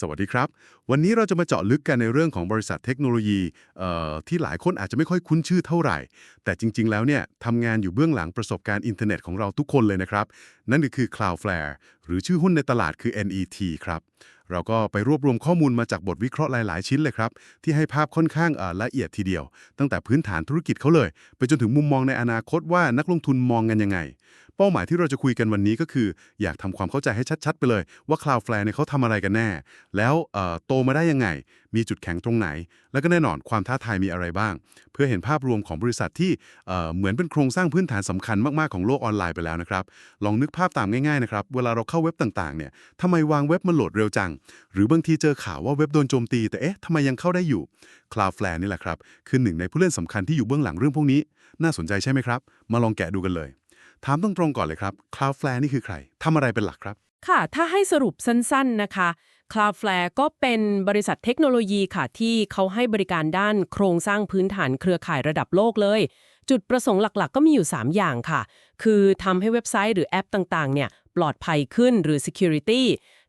สวัสดีครับ วันนี้เราจะมาเจาะลึกกันในเรื่องของบริษัทเทคโนโลยีที่หลายคนอาจจะไม่ค่อยคุ้นชื่อเท่าไหร่ แต่จริง ๆ แล้วเนี่ยทำงานอยู่เบื้องหลังประสบการณ์อินเทอร์เน็ตของเราทุกคนเลยนะครับ นั่นก็คือ Cloudflare หรือชื่อหุ้นในตลาดคือ NET ครับ เราก็ไปรวบรวมข้อมูลมาจากบทวิเคราะห์หลาย ๆ ชิ้นเลยครับ ที่ให้ภาพค่อนข้างละเอียดทีเดียว ตั้งแต่พื้นฐานธุรกิจเขาเลย ไปจนถึงมุมมองในอนาคตว่านักลงทุนมองกันยังไง เป้าหมายที่เราจะคุยกันวันนี้ก็คือ อยากทำความเข้าใจให้ชัด ๆ ไปเลย ว่า Cloudflare เนี่ยเขาทำอะไรกันแน่ แล้วโตมาได้ยังไง มีจุดแข็งตรงไหน แล้วก็แน่นอนความท้าทายมีอะไรบ้าง เพื่อเห็นภาพรวมของบริษัทที่เอ่อเหมือนเป็นโครงสร้างพื้นฐานสำคัญมากๆของโลกออนไลน์ไปแล้วนะครับ ลองนึกภาพตามง่ายๆนะครับเวลาเราเข้าเว็บต่างๆเนี่ยทำไมวางเว็บมันโหลดเร็วจัง หรือบางทีเจอข่าวว่าเว็บโดนโจมตี แต่เอ๊ะทำไมยังเข้าได้อยู่ Cloudflare นี่แหละครับคือหนึ่งในผู้เล่นสำคัญที่อยู่เบื้องหลังเรื่องพวกนี้ น่าสนใจใช่ไหมครับ มาลองแกะดูกันเลย ถามตรงๆก่อนเลยครับ Cloudflare นี่คือใครทำอะไรเป็นหลักครับ ค่ะ ถ้าให้สรุปสั้น ๆนะคะ Cloudflare ก็เป็นบริษัทเทคโนโลยีค่ะ ที่เขาให้บริการด้านโครงสร้างพื้นฐานเครือข่ายระดับโลกเลย จุดประสงค์หลักๆ ก็มีอยู่ 3 อย่างค่ะ คือทำให้เว็บไซต์หรือแอปต่างๆ เนี่ยปลอดภัยขึ้นหรือ security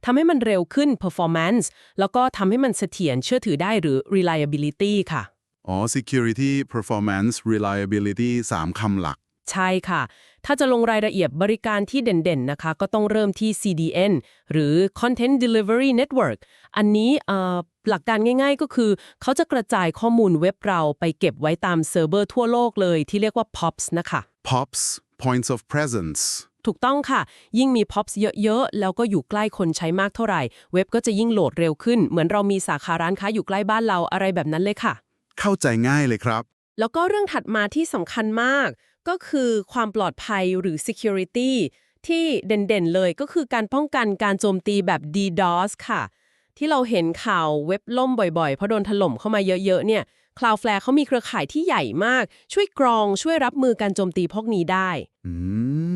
ทำให้มันเร็วขึ้น performance แล้วก็ทำให้มันเสถียรเชื่อถือได้หรือ reliability ค่ะ อ๋อ security performance reliability 3คำหลัก ใช่ค่ะ ถ้าจะลงรายละเอียดบริการที่เด่นๆนะคะ ก็ต้องเริ่มที่ CDN หรือ Content Delivery Network อันนี้เอ่อหลักการง่ายๆก็คือ เขาจะกระจายข้อมูลเว็บเราไปเก็บไว้ตามเซิร์ฟเวอร์ทั่วโลกเลยที่เรียกว่า POPs นะคะ POPs points of presence ถูกต้องค่ะ ยิ่งมี POPs เยอะๆ แล้วก็อยู่ใกล้คนใช้มากเท่าไหร่ เว็บก็จะยิ่งโหลดเร็วขึ้น เหมือนเรามีสาขาร้านค้าอยู่ใกล้บ้านเราอะไรแบบนั้นเลยค่ะ เข้าใจง่ายเลยครับ แล้วก็เรื่องถัดมาที่สำคัญมาก ก็คือความปลอดภัยหรือ security ที่เด่นๆเลยก็คือการป้องกันการโจมตีแบบ DDoS ค่ะ ที่เราเห็นข่าวเว็บล่มบ่อยๆ เพราะโดนถล่มเข้ามาเยอะๆ เนี่ย Cloudflare เขามีเครือข่ายที่ใหญ่มาก ช่วยกรองช่วยรับมือการโจมตีพวกนี้ได้อื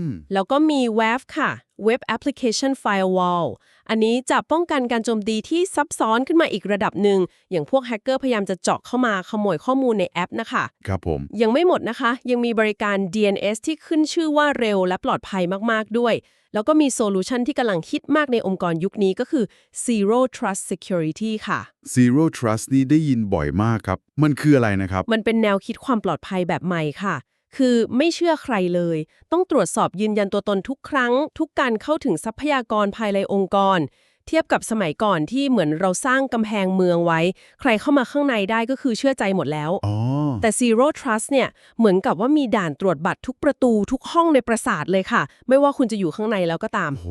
มแล้วก็มี WAF ค่ะ Web Application Firewall อันนี้จะป้องกันการโจมตีที่ซับซ้อนขึ้นมาอีกระดับหนึ่ง อย่างพวกแฮกเกอร์พยายามจะเจาะเข้ามาขโมยข้อมูลในแอปนะคะ ครับผม ยังไม่หมดนะคะ ยังมีบริการ DNS ที่ขึ้นชื่อว่าเร็วและปลอดภัยมากๆด้วย แล้วก็มีโซลูชันที่กำลังฮิตมากในองค์กรยุคนี้ก็คือ Zero Trust Security ค่ะ Zero Trust นี่ได้ยินบ่อยมากครับ มันคืออะไรนะครับ มันเป็นแนวคิดความปลอดภัยแบบใหม่ค่ะ คือไม่เชื่อใครเลย ต้องตรวจสอบยืนยันตัวตนทุกครั้ง ทุกการเข้าถึงทรัพยากรภายในองค์กร เทียบกับสมัยก่อนที่เหมือนเราสร้างกำแพงเมืองไว้ ใครเข้ามาข้างในได้ก็คือเชื่อใจหมดแล้วอ๋อแต่ Zero Trust เนี่ยเหมือนกับว่ามีด่านตรวจบัตรทุกประตูทุกห้องในปราสาทเลยค่ะ ไม่ว่าคุณจะอยู่ข้างในแล้วก็ตามโห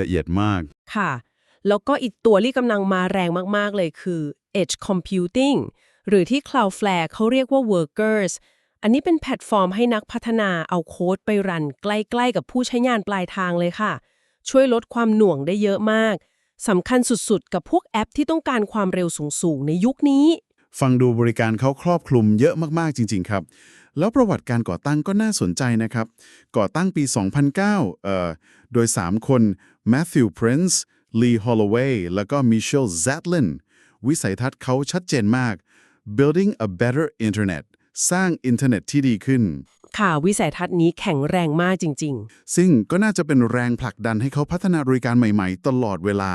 ละเอียดมากค่ะ แล้วก็อีกตัวที่กำลังมาแรงมากๆเลยคือ Edge Computing หรือที่ Cloudflare เขาเรียกว่า Workers อันนี้เป็นแพลตฟอร์มให้นักพัฒนาเอาโค้ดไปรันใกล้ๆ กับผู้ใช้งานปลายทางเลยค่ะ ช่วยลดความหน่วงได้เยอะมากสำคัญสุดๆ กับพวกแอปที่ต้องการความเร็วสูงๆ ในยุคนี้ ฟังดูบริการเขาครอบคลุมเยอะมากๆจริง ๆ ครับ แล้วประวัติการก่อตั้งก็น่าสนใจนะครับ ก่อตั้งปี 2009เอ่อโดย 3 คน Matthew Prince Lee Holloway แล้วก็ Michelle Zatlin วิสัยทัศน์เขาชัดเจนมาก building a better internet สร้างอินเทอร์เน็ตที่ดีขึ้น ค่ะวิสัยทัศน์นี้แข็งแรงมากจริงๆซึ่งก็น่าจะเป็นแรงผลักดันให้เขาพัฒนาบริการใหม่ๆ ตลอดเวลา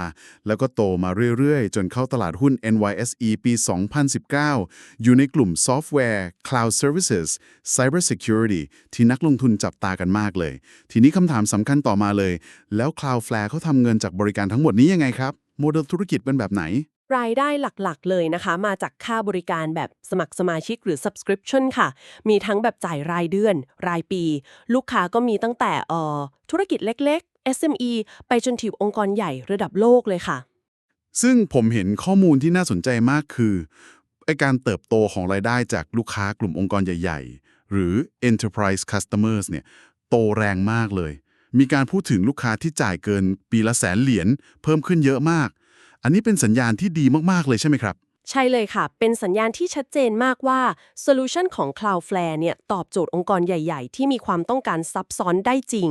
แล้วก็โตมาเรื่อยๆ จนเข้าตลาดหุ้น NYSE ปี 2019 อยู่ในกลุ่มซอฟต์แวร์ Cloud Services Cyber Security ที่นักลงทุนจับตากันมากเลย ทีนี้คำถามสำคัญต่อมาเลย แล้ว Cloudflare เขาทำเงินจากบริการทั้งหมดนี้ยังไงครับ โมเดลธุรกิจเป็นแบบไหน รายได้หลักๆ เลยนะคะ มาจากค่าบริการแบบสมัครสมาชิกหรือ subscription ค่ะ มีทั้งแบบจ่ายรายเดือน รายปี ลูกค้าก็มีตั้งแต่เอ่อธุรกิจเล็ก ๆ SME ไปจนถึงองค์กรใหญ่ระดับโลกเลยค่ะ ซึ่งผมเห็นข้อมูลที่น่าสนใจมากคือไอการเติบโตของรายได้จากลูกค้ากลุ่มองค์กรใหญ่ ๆ หรือ enterprise customers เนี่ยโตแรงมากเลย มีการพูดถึงลูกค้าที่จ่ายเกินปีละแสนเหรียญเพิ่มขึ้นเยอะมาก อันนี้เป็นสัญญาณที่ดีมากๆเลยใช่ไหมครับ ใช่เลยค่ะ เป็นสัญญาณที่ชัดเจนมากว่าโซลูชันของ Cloudflare เนี่ยตอบโจทย์องค์กรใหญ่ ๆ ที่มีความต้องการซับซ้อนได้จริง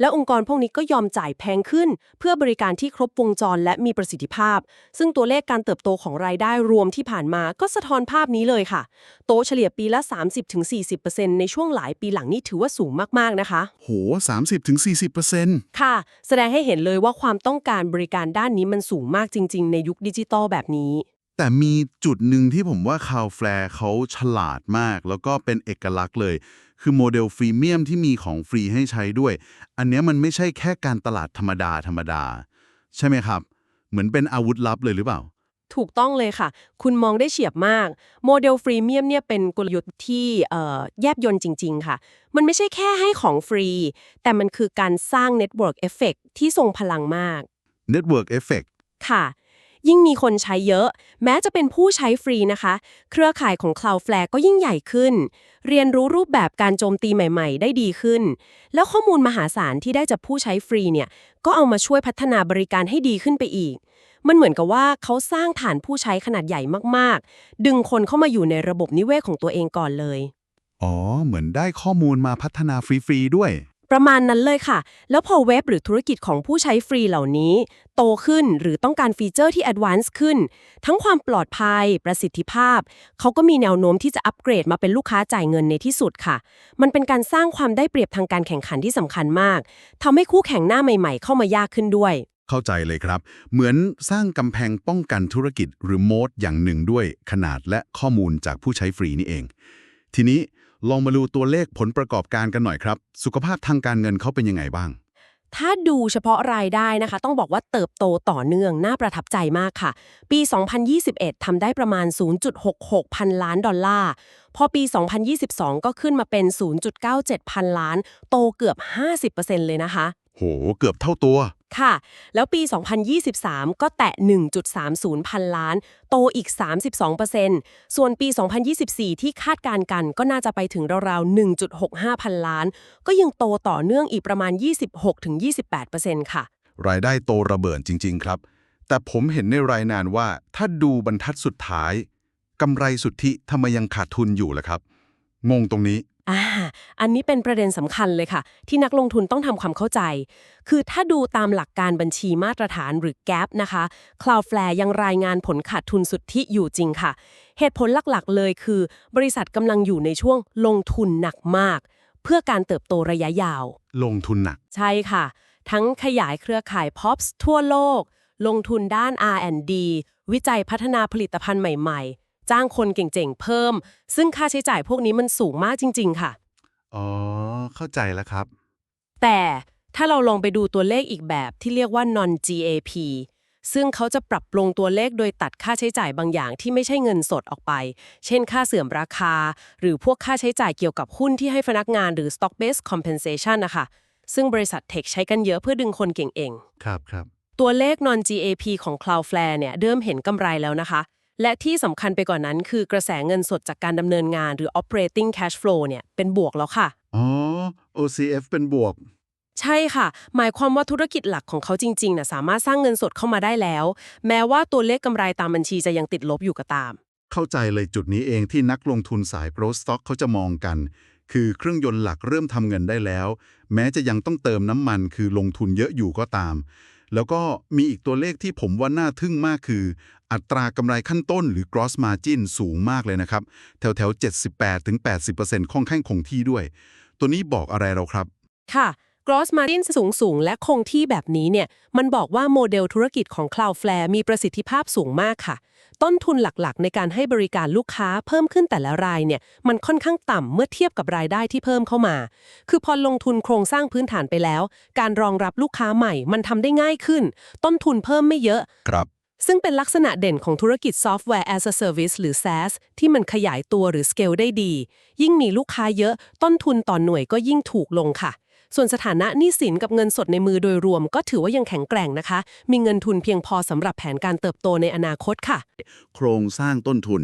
และองค์กรพวกนี้ก็ยอมจ่ายแพงขึ้น เพื่อบริการที่ครบวงจรและมีประสิทธิภาพ ซึ่งตัวเลขการเติบโตของรายได้รวมที่ผ่านมาก็สะท้อนภาพนี้เลยค่ะ โตเฉลี่ยปีละ 30-40%ในช่วงหลายปีหลังนี่ถือว่าสูงมากๆนะคะ โห 30-40%ค่ะ แสดงให้เห็นเลยว่าความต้องการบริการด้านนี้มันสูงมากจริง ๆ ในยุคดิจิตอลแบบนี้ แต่มีจุดหนึ่งที่ผมว่าคาวแฟร์เขาฉลาดมาก แล้วก็เป็นเอกลักษณ์เลย คือโมเดลฟรีเมียมที่มีของฟรีให้ใช้ด้วย อันเนี้ยมันไม่ใช่แค่การตลาดธรรมดาธรรมดา ใช่ไหมครับ เหมือนเป็นอาวุธลับเลยหรือเปล่า ถูกต้องเลยค่ะ คุณมองได้เฉียบมาก โมเดลฟรีเมียมเนี่ยเป็นกลยุทธ์ที่เอ่อแยบยนต์จริง ๆ ค่ะ มันไม่ใช่แค่ให้ของฟรี แต่มันคือการสร้างเน็ตเวิร์กเอฟเฟกที่ทรงพลังมาก Network Effect ค่ะ ยิ่งมีคนใช้เยอะ แม้จะเป็นผู้ใช้ฟรีนะคะ เครือข่ายของ Cloudflare ก็ยิ่งใหญ่ขึ้น เรียนรู้รูปแบบการโจมตีใหม่ ๆ ได้ดีขึ้น แล้วข้อมูลมหาศาลที่ได้จากผู้ใช้ฟรีเนี่ยก็เอามาช่วยพัฒนาบริการให้ดีขึ้นไปอีก มันเหมือนกับว่าเขาสร้างฐานผู้ใช้ขนาดใหญ่มากๆ ดึงคนเข้ามาอยู่ในระบบนิเวศของตัวเองก่อนเลย อ๋อ เหมือนได้ข้อมูลมาพัฒนาฟรีๆด้วย ประมาณนั้นเลยค่ะ แล้วพอเว็บหรือธุรกิจของผู้ใช้ฟรีเหล่านี้ โตขึ้นหรือต้องการฟีเจอร์ที่แอดวานซ์ขึ้น ทั้งความปลอดภัย ประสิทธิภาพ เขาก็มีแนวโน้มที่จะอัปเกรดมาเป็นลูกค้าจ่ายเงินในที่สุดค่ะ มันเป็นการสร้างความได้เปรียบทางการแข่งขันที่สำคัญมากทำให้คู่แข่งหน้าใหม่ๆ เข้ามายากขึ้นด้วย เข้าใจเลยครับ เหมือนสร้างกำแพงป้องกันธุรกิจหรือโมดอย่างหนึ่งด้วยขนาดและข้อมูลจากผู้ใช้ฟรีนี่เอง ทีนี้ ลองมาดูตัวเลขผลประกอบการกันหน่อยครับ สุขภาพทางการเงินเขาเป็นยังไงบ้าง ถ้าดูเฉพาะรายได้นะคะ ต้องบอกว่าเติบโตต่อเนื่อง น่าประทับใจมากค่ะ ปี 2021ทำได้ประมาณ 0.66 พันล้านดอลลาร์ พอปี 2022 ก็ขึ้นมาเป็น 0.97 พันล้าน โตเกือบ 50%เลยนะคะ โห เกือบเท่าตัว ค่ะ แล้วปี 2023 ก็แตะ 1.30 พันล้าน โตอีก 32%ส่วนปี 2024 ที่คาดการกันก็น่าจะไปถึงราวๆ 1.65 พันล้าน ก็ยังโตต่อเนื่องอีกประมาณ 26-28%ค่ะ รายได้โตระเบิดจริง ๆ ครับ แต่ผมเห็นในรายงานว่าถ้าดูบรรทัดสุดท้ายกำไรสุทธิทำไมยังขาดทุนอยู่ล่ะครับ งงตรงนี้ อ่าอันนี้เป็นประเด็นสำคัญเลยค่ะ ที่นักลงทุนต้องทำความเข้าใจ คือถ้าดูตามหลักการบัญชีมาตรฐานหรือ GAAP นะคะ Cloudflare ยังรายงานผลขาดทุนสุทธิอยู่จริงค่ะ เหตุผลหลักๆเลยคือ บริษัทกำลังอยู่ในช่วงลงทุนหนักมาก เพื่อการเติบโตระยะยาว ลงทุนหนัก ใช่ค่ะ ทั้งขยายเครือข่าย POPs ทั่วโลก ลงทุนด้าน R&D วิจัยพัฒนาผลิตภัณฑ์ใหม่ ๆ จ้างคนเก่งๆ เพิ่ม ซึ่งค่าใช้จ่ายพวกนี้มันสูงมากจริง ๆ ค่ะ อ๋อ เข้าใจแล้วครับ แต่ถ้าเราลองไปดูตัวเลขอีกแบบที่เรียกว่า non GAP ซึ่งเขาจะปรับปรุงตัวเลขโดยตัดค่าใช้จ่ายบางอย่างที่ไม่ใช่เงินสดออกไป เช่น ค่าเสื่อมราคา หรือพวกค่าใช้จ่ายเกี่ยวกับหุ้นที่ให้พนักงานหรือ stock based compensation นะคะ ซึ่งบริษัทเทคใช้กันเยอะเพื่อดึงคนเก่งเอง ครับครับ ตัวเลข non GAP ของ Cloudflare เนี่ยเริ่มเห็นกำไรแล้วนะคะ และที่สำคัญไปกว่านนั้นคือกระแสเงินสดจากการดำเนินงานหรือ operating cash flow เนี่ยเป็นบวกแล้วค่ะ อ๋อ OCF เป็นบวก ใช่ค่ะ หมายความว่าธุรกิจหลักของเขาจริงๆนะสามารถสร้างเงินสดเข้ามาได้แล้ว แม้ว่าตัวเลขกำไรตามบัญชีจะยังติดลบอยู่ก็ตาม เข้าใจเลยจุดนี้เองที่นักลงทุนสาย growth stock เขาจะมองกัน คือเครื่องยนต์หลักเริ่มทำเงินได้แล้ว แม้จะยังต้องเติมน้ำมันคือลงทุนเยอะอยู่ก็ตาม แล้วก็มีอีกตัวเลขที่ผมว่าน่าทึ่งมากคือ อัตรากำไรขั้นต้นหรือ gross margin สูงมากเลยนะครับ แถวแถว78-80%ค่อนข้างคงที่ด้วย ตัวนี้บอกอะไรเราครับ ค่ะ gross margin สูงสูงๆและคงที่แบบนี้เนี่ยมันบอกว่าโมเดลธุรกิจของ Cloudflare มีประสิทธิภาพสูงมากค่ะ ต้นทุนหลักๆ ในการให้บริการลูกค้าเพิ่มขึ้นแต่ละรายเนี่ยมันค่อนข้างต่ำเมื่อเทียบกับรายได้ที่เพิ่มเข้ามา คือพอลงทุนโครงสร้างพื้นฐานไปแล้ว การรองรับลูกค้าใหม่มันทำได้ง่ายขึ้น ต้นทุนเพิ่มไม่เยอะครับซึ่งเป็นลักษณะเด่นของธุรกิจ Software as a Service หรือ SaaS ที่มันขยายตัวหรือ scale ได้ดี ยิ่งมีลูกค้าเยอะ ต้นทุนต่อหน่วยก็ยิ่งถูกลงค่ะ ส่วนสถานะหนี้สินกับเงินสดในมือโดยรวม ก็ถือว่ายังแข็งแกร่งนะคะ มีเงินทุนเพียงพอสำหรับแผนการเติบโตในอนาคตค่ะ โครงสร้างต้นทุน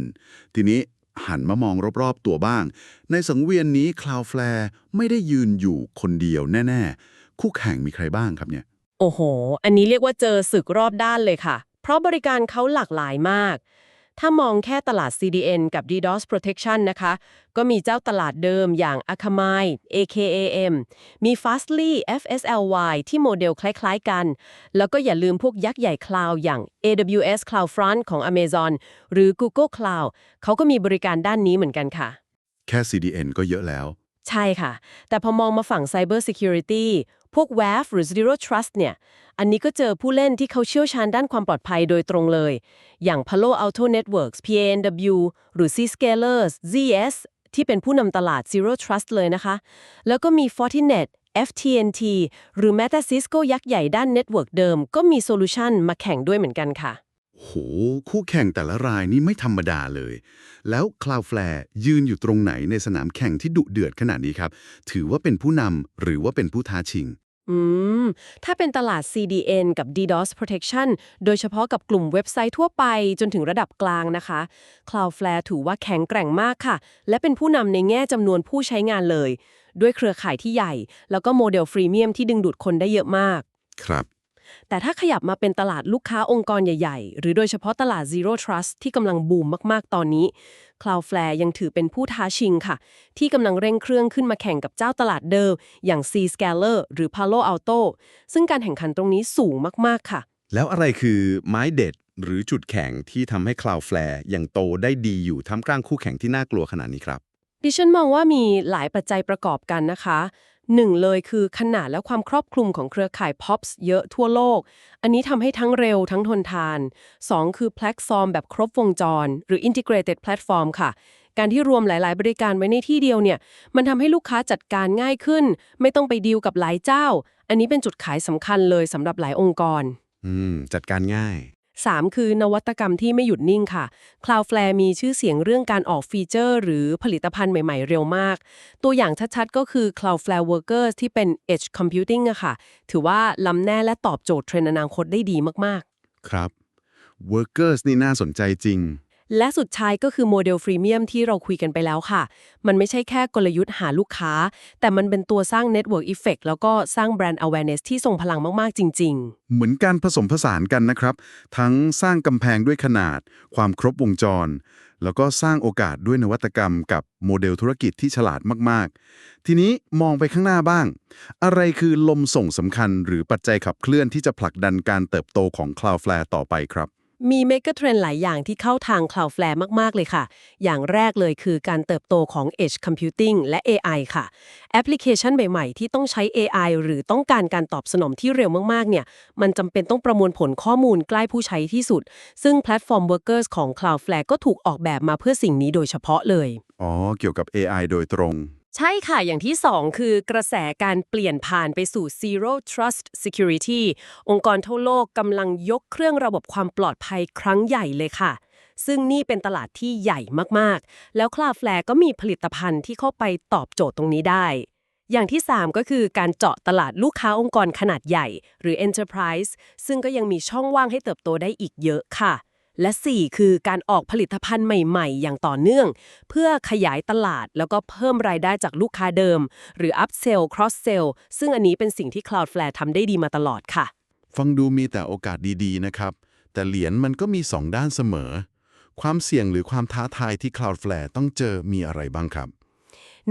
ทีนี้หันมามองรอบๆตัวบ้าง ในสังเวียนนี้ Cloudflare ไม่ได้ยืนอยู่คนเดียวแน่ ๆ คู่แข่งมีใครบ้างครับเนี่ย โอ้โห อันนี้เรียกว่าเจอศึกรอบด้านเลยค่ะ เพราะบริการเขาหลากหลายมาก ถ้ามองแค่ตลาด CDN กับ DDoS Protection นะคะ ก็มีเจ้าตลาดเดิมอย่าง Akamai AKAM มี Fastly FSLY ที่โมเดลคล้ายๆกัน แล้วก็อย่าลืมพวกยักษ์ใหญ่คลาวอย่าง AWS CloudFront ของ Amazon หรือ Google Cloud เขาก็มีบริการด้านนี้เหมือนกันค่ะ แค่ CDN ก็เยอะแล้ว ใช่ค่ะ แต่พอมองมาฝั่ง Cyber Security พวก WAF หรือ Zero Trust เนี่ย อันนี้ก็เจอผู้เล่นที่เขาเชี่ยวชาญด้านความปลอดภัยโดยตรงเลย อย่าง Palo Alto Networks PANW หรือ Zscalers ZS ที่เป็นผู้นำตลาด Zero Trust เลยนะคะ แล้วก็มี Fortinet FTNT หรือแม้แต่ Cisco ยักษ์ใหญ่ด้าน Network เดิม ก็มีโซลูชันมาแข่งด้วยเหมือนกันค่ะ โห คู่แข่งแต่ละรายนี่ไม่ธรรมดาเลย แล้ว Cloudflare ยืนอยู่ตรงไหนในสนามแข่งที่ดุเดือดขนาดนี้ครับ ถือว่าเป็นผู้นำหรือว่าเป็นผู้ท้าชิง อืม ถ้าเป็นตลาด CDN กับ DDoS Protection โดยเฉพาะกับกลุ่มเว็บไซต์ทั่วไปจนถึงระดับกลางนะคะ Cloudflare ถือว่าแข็งแกร่งมากค่ะ และเป็นผู้นำในแง่จำนวนผู้ใช้งานเลย ด้วยเครือข่ายที่ใหญ่ แล้วก็โมเดลฟรีเมียมที่ดึงดูดคนได้เยอะมาก ครับ แต่ถ้าขยับมาเป็นตลาดลูกค้าองค์กรใหญ่ ๆ หรือโดยเฉพาะตลาด Zero Trust ที่กำลังบูมมากๆ ตอนนี้ Cloudflare ยังถือเป็นผู้ท้าชิงค่ะ ที่กำลังเร่งเครื่องขึ้นมาแข่งกับเจ้าตลาดเดิม อย่าง Zscaler หรือ Palo Alto ซึ่งการแข่งขันตรงนี้สูงมากๆค่ะ แล้วอะไรคือไม้เด็ดหรือจุดแข็งที่ทำให้ Cloudflare ยังโตได้ดีอยู่ท่ามกลางคู่แข่งที่น่ากลัวขนาดนี้ครับดิฉันมองว่ามีหลายปัจจัยประกอบกันนะคะ หนึ่งเลยคือขนาดและความครอบคลุมของเครือข่าย POPs เยอะทั่วโลก อันนี้ทำให้ทั้งเร็วทั้งทนทาน 2 คือแพลตฟอร์มแบบครบวงจร หรือ integrated platform ค่ะ การที่รวมหลาย ๆ บริการไว้ในที่เดียวเนี่ย มันทำให้ลูกค้าจัดการง่ายขึ้น ไม่ต้องไปดีลกับหลายเจ้า อันนี้เป็นจุดขายสำคัญเลยสำหรับหลายองค์กร อืม จัดการง่าย 3 คือนวัตกรรมที่ไม่หยุดนิ่งค่ะ Cloudflare มีชื่อเสียงเรื่องการออกฟีเจอร์ หรือผลิตภัณฑ์ใหม่ๆ เร็วมาก ตัวอย่างชัดๆ ก็คือ Cloudflare Workers ที่เป็น Edge Computing อะค่ะ ถือว่าล้ำแน่และตอบโจทย์เทรนด์อนาคตได้ดีมากๆ ครับ Workers นี่น่าสนใจจริง และสุดท้ายก็คือโมเดลฟรีเมียมที่เราคุยกันไปแล้วค่ะ มันไม่ใช่แค่กลยุทธ์หาลูกค้า แต่มันเป็นตัวสร้าง Network Effect แล้วก็สร้าง Brand Awareness ที่ทรงพลังมาก ๆ จริง ๆ เหมือนการผสมผสานกันนะครับ ทั้งสร้างกำแพงด้วยขนาด ความครบวงจร แล้วก็สร้างโอกาสด้วยนวัตกรรม กับโมเดลธุรกิจที่ฉลาดมาก ๆ ทีนี้มองไปข้างหน้าบ้าง อะไรคือลมส่งสำคัญหรือปัจจัยขับเคลื่อนที่จะผลักดันการเติบโตของ Cloudflare ต่อไปครับ มีเมกะเทรนหลายอย่างที่เข้าทาง Cloudflare มาก ๆ เลยค่ะ อย่างแรกเลยคือการเติบโตของ Edge Computing และ AI ค่ะ แอปพลิเคชันใหม่ๆ ที่ต้องใช้ AI หรือต้องการการตอบสนองที่เร็วมากๆ เนี่ย มันจำเป็นต้องประมวลผลข้อมูลใกล้ผู้ใช้ที่สุด ซึ่งแพลตฟอร์ม Workers ของ Cloudflare ก็ถูกออกแบบมาเพื่อสิ่งนี้โดยเฉพาะเลย อ๋อ เกี่ยวกับ AI โดยตรง ใช่ค่ะ อย่างที่ 2 คือกระแสการเปลี่ยนผ่านไปสู่ Zero Trust Security องค์กรทั่วโลกกำลังยกเครื่องระบบความปลอดภัยครั้งใหญ่เลยค่ะ ซึ่งนี่เป็นตลาดที่ใหญ่มากๆ แล้ว Cloudflare ก็มีผลิตภัณฑ์ที่เข้าไปตอบโจทย์ตรงนี้ได้ อย่างที่ 3 ก็คือการเจาะตลาดลูกค้าองค์กรขนาดใหญ่ หรือ Enterprise ซึ่งก็ยังมีช่องว่างให้เติบโตได้อีกเยอะค่ะ และ 4 คือการออกผลิตภัณฑ์ใหม่ๆ อย่างต่อเนื่อง เพื่อขยายตลาดแล้วก็เพิ่มรายได้จากลูกค้าเดิม หรือ upsell cross sell ซึ่งอันนี้เป็นสิ่งที่ Cloudflare ทำได้ดีมาตลอดค่ะ ฟังดูมีแต่โอกาสดีๆ นะครับ แต่เหรียญมันก็มีสองด้านเสมอ ความเสี่ยงหรือความท้าทายที่ Cloudflare ต้องเจอมีอะไรบ้างครับ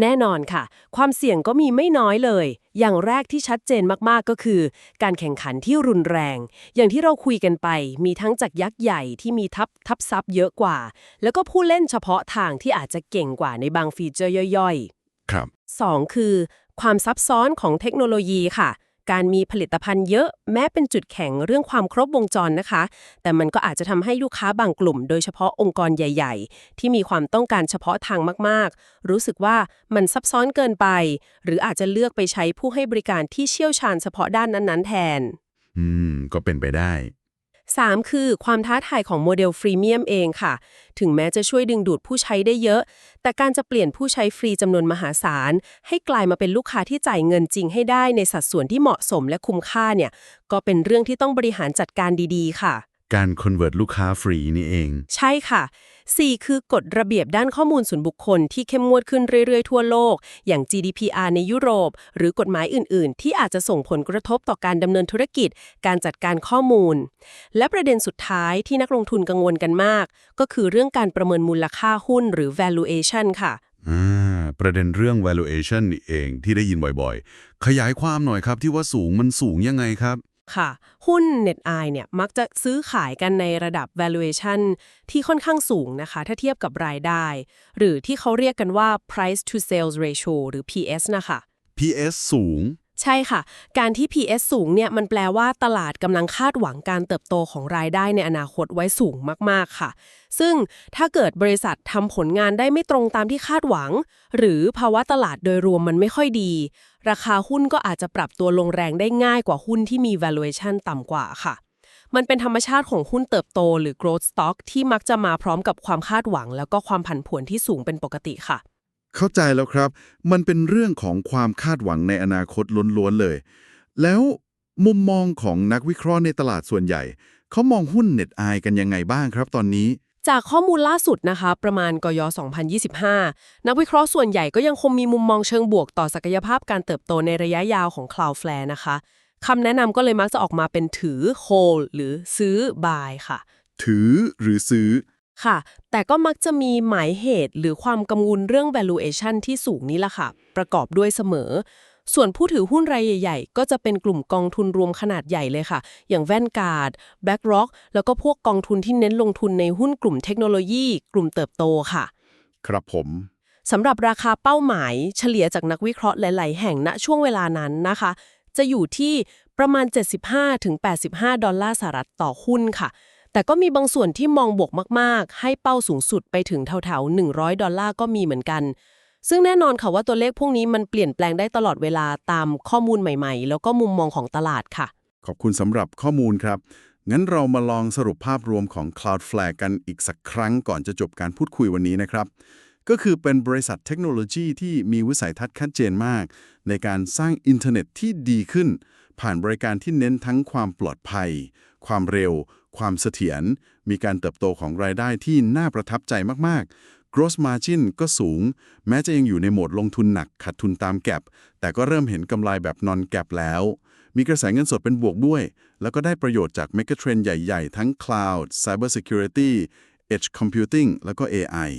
แน่นอนค่ะ ความเสี่ยงก็มีไม่น้อยเลย อย่างแรกที่ชัดเจนมากๆก็คือ การแข่งขันที่รุนแรง อย่างที่เราคุยกันไป มีทั้งจากยักษ์ใหญ่ที่มีทับทับซับเยอะกว่า แล้วก็ผู้เล่นเฉพาะทางที่อาจจะเก่งกว่าในบางฟีเจอร์ย่อยๆ ครับ 2 คือ ความซับซ้อนของเทคโนโลยีค่ะ การมีผลิตภัณฑ์เยอะแม้เป็นจุดแข็งเรื่องความครบวงจรนะคะ แต่มันก็อาจจะทำให้ลูกค้าบางกลุ่ม โดยเฉพาะองค์กรใหญ่ ๆ ที่มีความต้องการเฉพาะทางมากๆ รู้สึกว่ามันซับซ้อนเกินไป หรืออาจจะเลือกไปใช้ผู้ให้บริการที่เชี่ยวชาญเฉพาะด้านนั้นๆ แทน อืม ก็เป็นไปได้ 3 คือความท้าทายของโมเดลฟรีเมียมเองค่ะ ถึงแม้จะช่วยดึงดูดผู้ใช้ได้เยอะ แต่การจะเปลี่ยนผู้ใช้ฟรีจำนวนมหาศาล ให้กลายมาเป็นลูกค้าที่จ่ายเงินจริงให้ได้ในสัดส่วนที่เหมาะสมและคุ้มค่าเนี่ย ก็เป็นเรื่องที่ต้องบริหารจัดการดีๆ ค่ะ การ convert ลูกค้าฟรีนี่เอง ใช่ค่ะ 4 คือกฎระเบียบด้านข้อมูลส่วนบุคคลที่เข้มงวดขึ้นเรื่อยๆ ทั่วโลก อย่าง GDPR ในยุโรป หรือกฎหมายอื่นๆ ที่อาจจะส่งผลกระทบต่อการดำเนินธุรกิจ การจัดการข้อมูล และประเด็นสุดท้ายที่นักลงทุนกังวลกันมาก ก็คือเรื่องการประเมินมูลค่าหุ้นหรือ valuation ค่ะประเด็นเรื่อง valuation นี่เองที่ได้ยินบ่อยๆ ขยายความหน่อยครับที่ว่าสูงมันสูงยังไงครับ ค่ะ หุ้น NetEye เนี่ยมักจะซื้อขายกันในระดับ valuation ที่ค่อนข้างสูงนะคะ ถ้าเทียบกับรายได้ หรือที่เขาเรียกกันว่า price to sales ratio หรือ PS นะคะ PS สูง ใช่ค่ะ การที่ PS สูงเนี่ยมันแปลว่าตลาดกำลังคาดหวังการเติบโตของรายได้ในอนาคตไว้สูงมากๆค่ะ ซึ่งถ้าเกิดบริษัททำผลงานได้ไม่ตรงตามที่คาดหวัง หรือภาวะตลาดโดยรวมมันไม่ค่อยดี ราคาหุ้นก็อาจจะปรับตัวลงแรงได้ง่ายกว่าหุ้นที่มี valuation ต่ำกว่าค่ะ มันเป็นธรรมชาติของหุ้นเติบโต หรือ growth stock ที่มักจะมาพร้อมกับความคาดหวัง แล้วก็ความผันผวนที่สูงเป็นปกติค่ะ เข้าใจแล้วครับ มันเป็นเรื่องของความคาดหวังในอนาคตล้วนๆเลย แล้วมุมมองของนักวิเคราะห์ในตลาดส่วนใหญ่ เขามองหุ้นเน็ตไอกันยังไงบ้างครับตอนนี้ จากข้อมูลล่าสุดนะคะ ประมาณกย 2025 นักวิเคราะห์ส่วนใหญ่ก็ยังคงมีมุมมองเชิงบวกต่อศักยภาพการเติบโตในระยะยาวของ Cloudflare นะคะคำแนะนำก็เลยมักจะออกมาเป็นถือ hold หรือซื้อ buy ค่ะ ถือหรือซื้อ ค่ะ แต่ก็มักจะมีหมายเหตุหรือความกังวลเรื่อง valuation ที่สูงนี้ล่ะค่ะ ประกอบด้วยเสมอ ส่วนผู้ถือหุ้นรายใหญ่ ๆ ก็จะเป็นกลุ่มกองทุนรวมขนาดใหญ่เลยค่ะ อย่าง Vanguard BlackRock แล้วก็พวกกองทุนที่เน้นลงทุนในหุ้นกลุ่มเทคโนโลยี กลุ่มเติบโตค่ะ ครับผมสำหรับราคาเป้าหมาย เฉลี่ยจากนักวิเคราะห์หลาย ๆ แห่งณช่วงเวลานั้นนะคะ จะอยู่ที่ประมาณ 75-85 ดอลลาร์สหรัฐต่อหุ้นค่ะ แต่ก็มีบางส่วนที่มองบวกมากๆ ให้เป้าสูงสุดไปถึงแถวๆ100 ดอลลาร์ก็มีเหมือนกัน ซึ่งแน่นอนค่ะว่าตัวเลขพวกนี้มันเปลี่ยนแปลงได้ตลอดเวลาตามข้อมูลใหม่ๆ แล้วก็มุมมองของตลาดค่ะ ขอบคุณสำหรับข้อมูลครับ งั้นเรามาลองสรุปภาพรวมของ Cloudflare กันอีกสักครั้งก่อนจะจบการพูดคุยวันนี้นะครับก็คือเป็นบริษัทเทคโนโลยีที่มีวิสัยทัศน์ชัดเจนมาก ในการสร้างอินเทอร์เน็ตที่ดีขึ้น ผ่านบริการที่เน้นทั้งความปลอดภัย ความเร็ว ความเสถียร มีการเติบโตของรายได้ที่น่าประทับใจมาก ๆ gross margin ก็สูง แม้จะยังอยู่ในโหมดลงทุนหนักขาดทุนตามแก็บแต่ก็เริ่มเห็นกำไรแบบ non gap แล้ว มีกระแสเงินสดเป็นบวกด้วย แล้วก็ได้ประโยชน์จาก mega trend ใหญ่ ๆ ทั้ง cloud cyber security edge computing แล้วก็ AI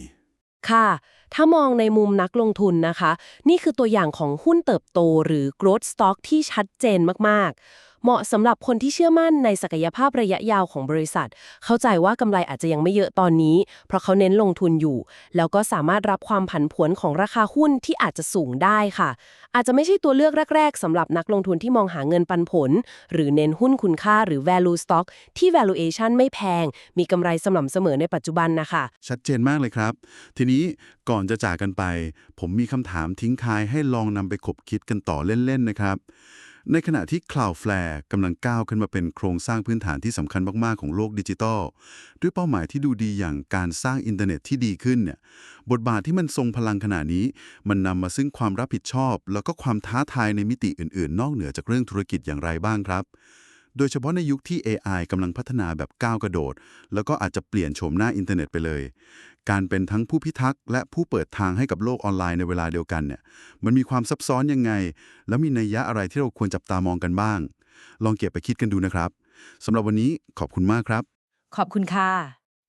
ค่ะ ถ้ามองในมุมนักลงทุนนะคะ นี่คือตัวอย่างของหุ้นเติบโตหรือ growth stock ที่ชัดเจนมาก ๆ เหมาะสำหรับคนที่เชื่อมั่นในศักยภาพระยะยาวของบริษัท เข้าใจว่ากำไรอาจจะยังไม่เยอะตอนนี้ เพราะเขาเน้นลงทุนอยู่ แล้วก็สามารถรับความผันผวนของราคาหุ้นที่อาจจะสูงได้ค่ะ อาจจะไม่ใช่ตัวเลือกแรก ๆสำหรับนักลงทุนที่มองหาเงินปันผล หรือเน้นหุ้นคุณค่าหรือ value stock ที่ valuation ไม่แพง มีกำไรสม่ำเสมอในปัจจุบันนะคะ ชัดเจนมากเลยครับ ทีนี้ก่อนจะจากกันไป ผมมีคำถามทิ้งท้ายให้ลองนำไปขบคิดกันต่อเล่นๆนะครับ ในขณะที่ Cloudflare กำลังก้าวขึ้นมาเป็นโครงสร้างพื้นฐานที่สำคัญมากๆ ของโลกดิจิทัล ด้วยเป้าหมายที่ดูดีอย่างการสร้างอินเทอร์เน็ตที่ดีขึ้นเนี่ยบทบาทที่มันทรงพลังขนาดนี้ มันนำมาซึ่งความรับผิดชอบ แล้วก็ความท้าทายในมิติอื่นๆ นอกเหนือจากเรื่องธุรกิจอย่างไรบ้างครับ โดยเฉพาะในยุคที่ AI กำลังพัฒนาแบบก้าวกระโดด แล้วก็อาจจะเปลี่ยนโฉมหน้าอินเทอร์เน็ตไปเลย การเป็นทั้งผู้พิทักษ์และผู้เปิดทางให้กับโลกออนไลน์ในเวลาเดียวกันเนี่ยมันมีความซับซ้อนยังไง แล้วมีนัยยะอะไรที่เราควรจับตามองกันบ้าง ลองเก็บไปคิดกันดูนะครับสำหรับวันนี้ขอบคุณมากครับ ขอบคุณค่ะ